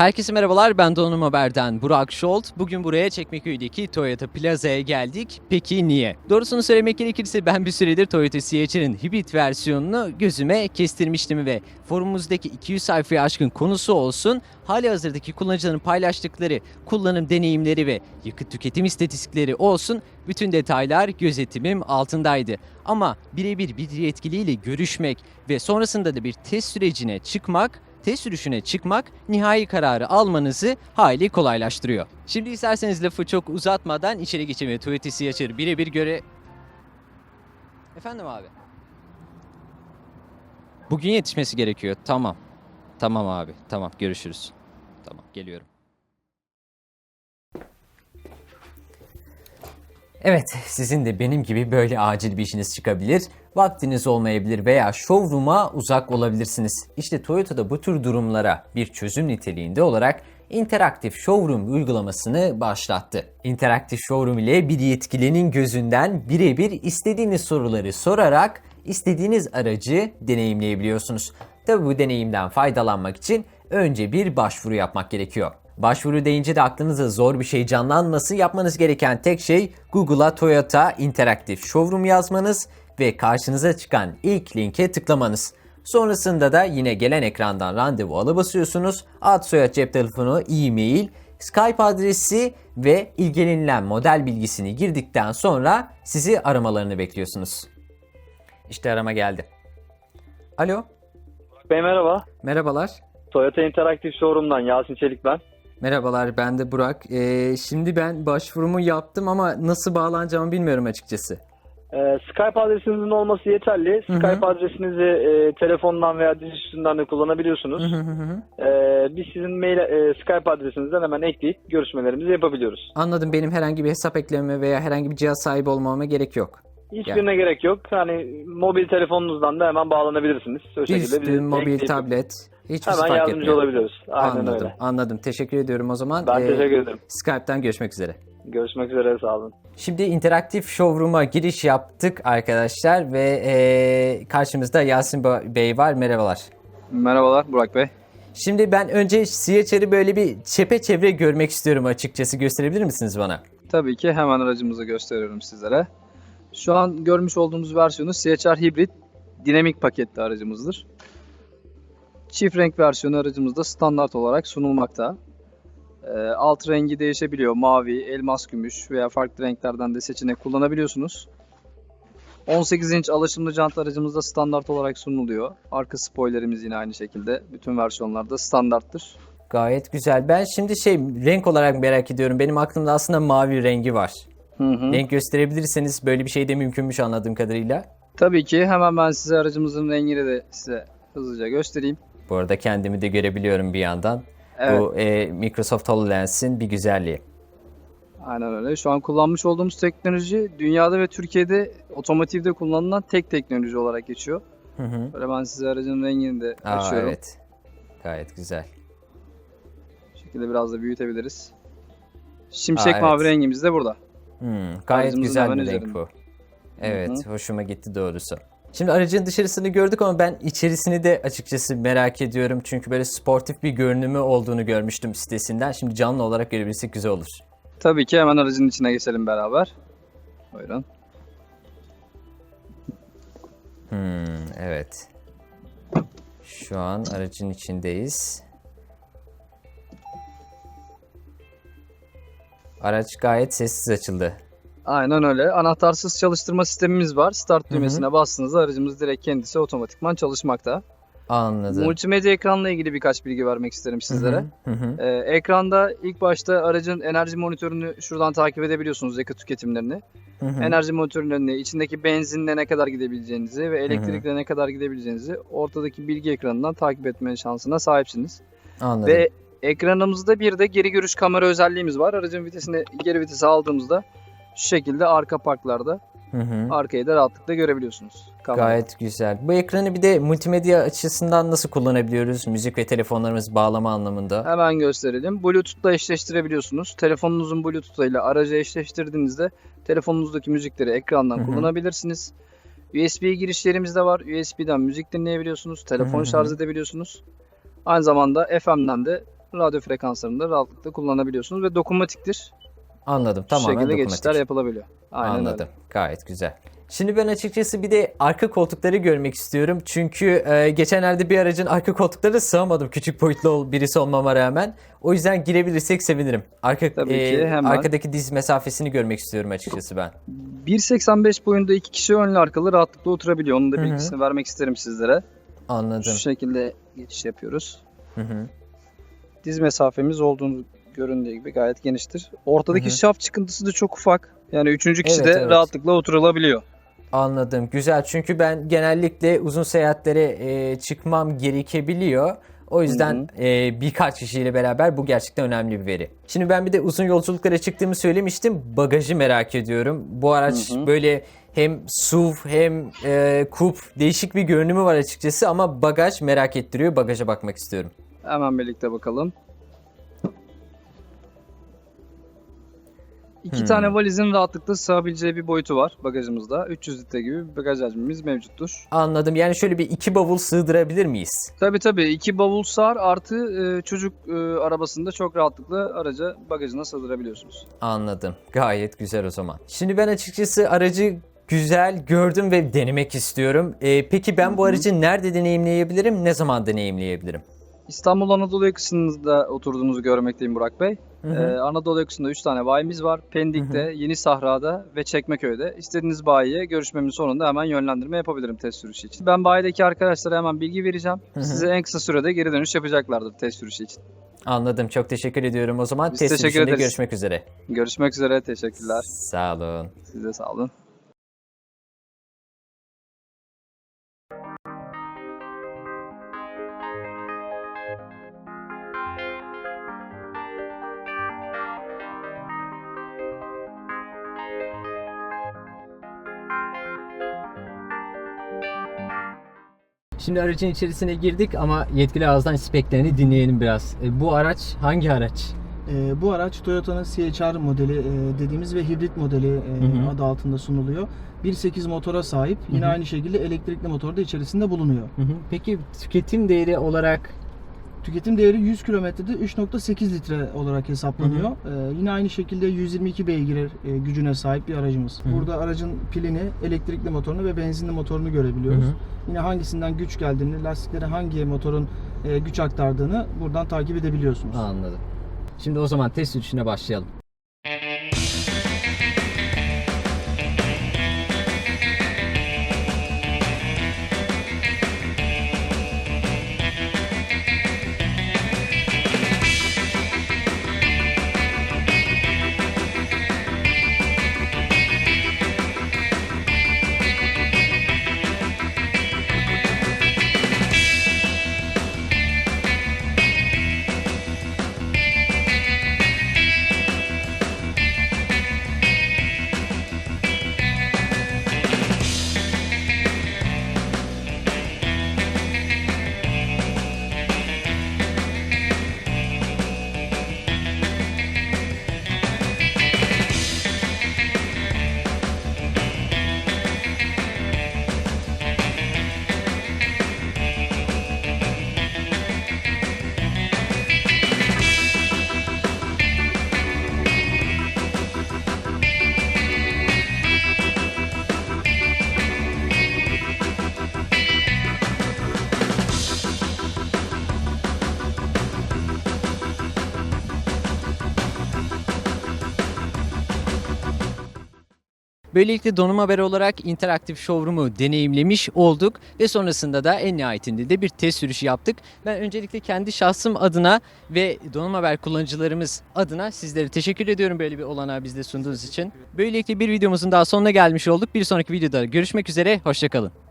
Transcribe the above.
Herkese merhabalar ben Donum Haber'den Burak Şolt. Bugün buraya Çekmeköy'deki Toyota Plaza'ya geldik. Peki niye? Doğrusunu söylemek gerekirse ben bir süredir Toyota CHR'ın hibrit versiyonunu gözüme kestirmiştim ve forumumuzdaki 200 sayfaya aşkın konusu olsun hali hazırdaki kullanıcıların paylaştıkları kullanım deneyimleri ve yakıt tüketim istatistikleri olsun bütün detaylar gözetimim altındaydı. Ama birebir bir yetkiliyle görüşmek ve sonrasında da bir test sürecine çıkmak test sürüşüne çıkmak nihai kararı almanızı hayli kolaylaştırıyor. Şimdi isterseniz lafı çok uzatmadan içeri geçelim ve Toyota CHR birebir göre... Efendim abi? Bugün yetişmesi gerekiyor. Tamam. Tamam abi. Tamam görüşürüz. Tamam geliyorum. Evet, sizin de benim gibi böyle acil bir işiniz çıkabilir, vaktiniz olmayabilir veya showroom'a uzak olabilirsiniz. İşte Toyota da bu tür durumlara bir çözüm niteliğinde olarak interaktif showroom uygulamasını başlattı. İnteraktif showroom ile bir yetkilinin gözünden birebir istediğiniz soruları sorarak istediğiniz aracı deneyimleyebiliyorsunuz. Tabi bu deneyimden faydalanmak için önce bir başvuru yapmak gerekiyor. Başvuru deyince de aklınıza zor bir şey canlanması yapmanız gereken tek şey Google'a Toyota Interactive Showroom yazmanız ve karşınıza çıkan ilk linke tıklamanız. Sonrasında da yine gelen ekrandan randevu alı basıyorsunuz. Ad soyad cep telefonu, e-mail, Skype adresi ve ilgilenilen model bilgisini girdikten sonra sizi aramalarını bekliyorsunuz. İşte arama geldi. Alo, Bey merhaba. merhabalar. Toyota Interactive Showroom'dan Yasin Çelik ben. Merhabalar ben de Burak. Ee, şimdi ben başvurumu yaptım ama nasıl bağlanacağımı bilmiyorum açıkçası. Ee, Skype adresinizin olması yeterli. Hı hı. Skype adresinizi e, telefondan veya diz üstünden de kullanabiliyorsunuz. Hı hı hı hı. Ee, biz sizin mail e, Skype adresinizden hemen ekleyip görüşmelerimizi yapabiliyoruz. Anladım benim herhangi bir hesap eklememe veya herhangi bir cihaz sahibi olmama gerek yok. Hiçbirine gerek yok. Yani mobil telefonunuzdan da hemen bağlanabilirsiniz. O şekilde Dizüstü, bizi mobil, ekleyip tablet hiçbir Hemen fark yardımcı etmiyor. olabiliyoruz. Aynen anladım, öyle. anladım. Teşekkür ediyorum o zaman. Ben Ee, teşekkür ederim. Skype'tan görüşmek üzere. Görüşmek üzere sağ olun. Şimdi interaktif showroom'a giriş yaptık arkadaşlar ve ee, karşımızda Yasin Bey var. Merhabalar. Merhabalar Burak Bey. Şimdi ben önce CHR'ı böyle bir çepeçevre görmek istiyorum açıkçası. Gösterebilir misiniz bana? Tabii ki hemen aracımızı gösteriyorum sizlere. Şu an görmüş olduğumuz versiyonu CHR Hybrid dinamik paketli aracımızdır. Çift renk versiyonu aracımızda standart olarak sunulmakta. Ee, alt rengi değişebiliyor. Mavi, elmas gümüş veya farklı renklerden de seçenek kullanabiliyorsunuz. 18 inç alaşımlı jant aracımızda standart olarak sunuluyor. Arka spoilerimiz yine aynı şekilde. Bütün versiyonlarda standarttır. Gayet güzel. Ben şimdi şey renk olarak merak ediyorum. Benim aklımda aslında mavi rengi var. Hı hı. Renk gösterebilirseniz böyle bir şey de mümkünmüş anladığım kadarıyla. Tabii ki hemen ben size aracımızın rengini de size hızlıca göstereyim. Bu arada kendimi de görebiliyorum bir yandan. Evet, Bu e, Microsoft HoloLens'in bir güzelliği. aynen öyle. Şu an kullanmış olduğumuz teknoloji dünyada ve Türkiye'de otomotivde kullanılan tek teknoloji olarak geçiyor. Hı hı. Böyle ben size aracın rengini de Aa, açıyorum. evet. Gayet güzel. Bu şekilde biraz da büyütebiliriz. Şimşek Aa, mavi evet. rengimiz de burada. Hmm, gayet güzel bir renk bu. Evet, Hı hoşuma gitti doğrusu. Şimdi aracın dışarısını gördük ama ben içerisini de açıkçası merak ediyorum. Çünkü böyle sportif bir görünümü olduğunu görmüştüm sitesinden. Şimdi canlı olarak görebilirsek güzel olur. Tabii ki hemen aracın içine geçelim beraber. Buyurun. Hmm, evet. Şu an aracın içindeyiz. Araç gayet sessiz açıldı. Aynen öyle. Anahtarsız çalıştırma sistemimiz var. Start hı. düğmesine bastığınızda aracımız direkt kendisi otomatikman çalışmakta. Anladım. Multimedya ekranla ilgili birkaç bilgi vermek isterim sizlere. Hı hı. Ee, ekranda ilk başta aracın enerji monitörünü şuradan takip edebiliyorsunuz yakıt tüketimlerini. Hı hı. Enerji monitörünün içindeki benzinle ne kadar gidebileceğinizi ve elektrikle ne kadar gidebileceğinizi ortadaki bilgi ekranından takip etme şansına sahipsiniz. Anladım. Ve ekranımızda bir de geri görüş kamera özelliğimiz var. Aracın vitesini geri vitese aldığımızda şu şekilde arka parklarda Hı hı. arkayı da rahatlıkla görebiliyorsunuz. Kamera. Gayet güzel. Bu ekranı bir de multimedya açısından nasıl kullanabiliyoruz? Müzik ve telefonlarımız bağlama anlamında. Hemen gösterelim. Bluetooth'la eşleştirebiliyorsunuz. Telefonunuzun Bluetooth'uyla aracı eşleştirdiğinizde telefonunuzdaki müzikleri ekrandan Hı hı. kullanabilirsiniz. USB girişlerimiz de var. USB'den müzik dinleyebiliyorsunuz. Telefon Hı hı. şarj edebiliyorsunuz. Aynı zamanda FM'den de radyo frekanslarında rahatlıkla kullanabiliyorsunuz ve dokunmatiktir. Anladım. Şu Tamamen şekilde dokunmatik. geçişler yapılabiliyor. Aynen Anladım. öyle. Gayet güzel. Şimdi ben açıkçası bir de arka koltukları görmek istiyorum. Çünkü e, geçenlerde bir aracın arka koltuklarına sığamadım küçük boyutlu ol- birisi olmama rağmen. O yüzden girebilirsek sevinirim. Arka Tabii e, ki, hemen. arkadaki diz mesafesini görmek istiyorum açıkçası ben. 1.85 boyunda iki kişi önlü arkalı rahatlıkla oturabiliyor. Onun da bilgisini vermek isterim sizlere. Anladım. Şu şekilde geçiş yapıyoruz. Hı hı. Diz mesafemiz olduğunu göründüğü gibi gayet geniştir. Ortadaki Hı hı. şaft çıkıntısı da çok ufak. Yani üçüncü kişi Evet, de evet. rahatlıkla oturulabiliyor. Anladım. Güzel. Çünkü ben genellikle uzun seyahatlere e, çıkmam gerekebiliyor. O yüzden e, birkaç kişiyle beraber bu gerçekten önemli bir veri. Şimdi ben bir de uzun yolculuklara çıktığımı söylemiştim. Bagajı merak ediyorum. Bu araç Hı hı. böyle hem SUV hem e, coupe değişik bir görünümü var açıkçası ama bagaj merak ettiriyor. Bagaja bakmak istiyorum. Hemen birlikte bakalım. İki Hmm. tane valizin rahatlıkla sığabileceği bir boyutu var bagajımızda. 300 litre gibi bir bagaj hacmimiz mevcuttur. Anladım. Yani şöyle bir iki bavul sığdırabilir miyiz? Tabi tabi iki bavul sığar artı e, çocuk e, arabasında çok rahatlıkla araca bagajına sığdırabiliyorsunuz. Anladım. Gayet güzel o zaman. Şimdi ben açıkçası aracı güzel gördüm ve denemek istiyorum. Ee, peki ben bu aracı nerede deneyimleyebilirim? Ne zaman deneyimleyebilirim? İstanbul Anadolu yakasında oturduğunuzu görmekteyim Burak Bey. Hı hı. Ee, Anadolu yakasında 3 tane bayimiz var. Pendik'te, Yeni Sahra'da ve Çekmeköy'de. İstediğiniz bayiye görüşmemin sonunda hemen yönlendirme yapabilirim test sürüşü için. Ben bayideki arkadaşlara hemen bilgi vereceğim. Hı hı. Size en kısa sürede geri dönüş yapacaklardır test sürüşü için. Anladım. Çok teşekkür ediyorum. O zaman Biz test teşekkür sürüşünde ederiz. görüşmek üzere. Görüşmek üzere, teşekkürler. Sağ olun. Siz de sağ olun. Şimdi aracın içerisine girdik ama yetkili ağızdan speklerini dinleyelim biraz. E, bu araç hangi araç? Ee, bu araç Toyota'nın CHR modeli e, dediğimiz ve hibrit modeli e, Hı hı. adı altında sunuluyor. 1.8 motora sahip. Yine Hı hı. aynı şekilde elektrikli motor da içerisinde bulunuyor. Hı hı. Peki tüketim değeri olarak Tüketim değeri 100 kilometrede 3.8 litre olarak hesaplanıyor. Ee, yine aynı şekilde 122 beygir e, gücüne sahip bir aracımız. Hı hı. Burada aracın pilini, elektrikli motorunu ve benzinli motorunu görebiliyoruz. Hı hı. Yine hangisinden güç geldiğini, lastiklere hangi motorun e, güç aktardığını buradan takip edebiliyorsunuz. anladım. Şimdi o zaman test sürüşüne başlayalım. Böylelikle donum haber olarak interaktif showroom'u deneyimlemiş olduk ve sonrasında da en nihayetinde de bir test sürüşü yaptık. Ben öncelikle kendi şahsım adına ve donum haber kullanıcılarımız adına sizlere teşekkür ediyorum böyle bir olanağı bizde sunduğunuz için. Böylelikle bir videomuzun daha sonuna gelmiş olduk. Bir sonraki videoda görüşmek üzere, hoşçakalın.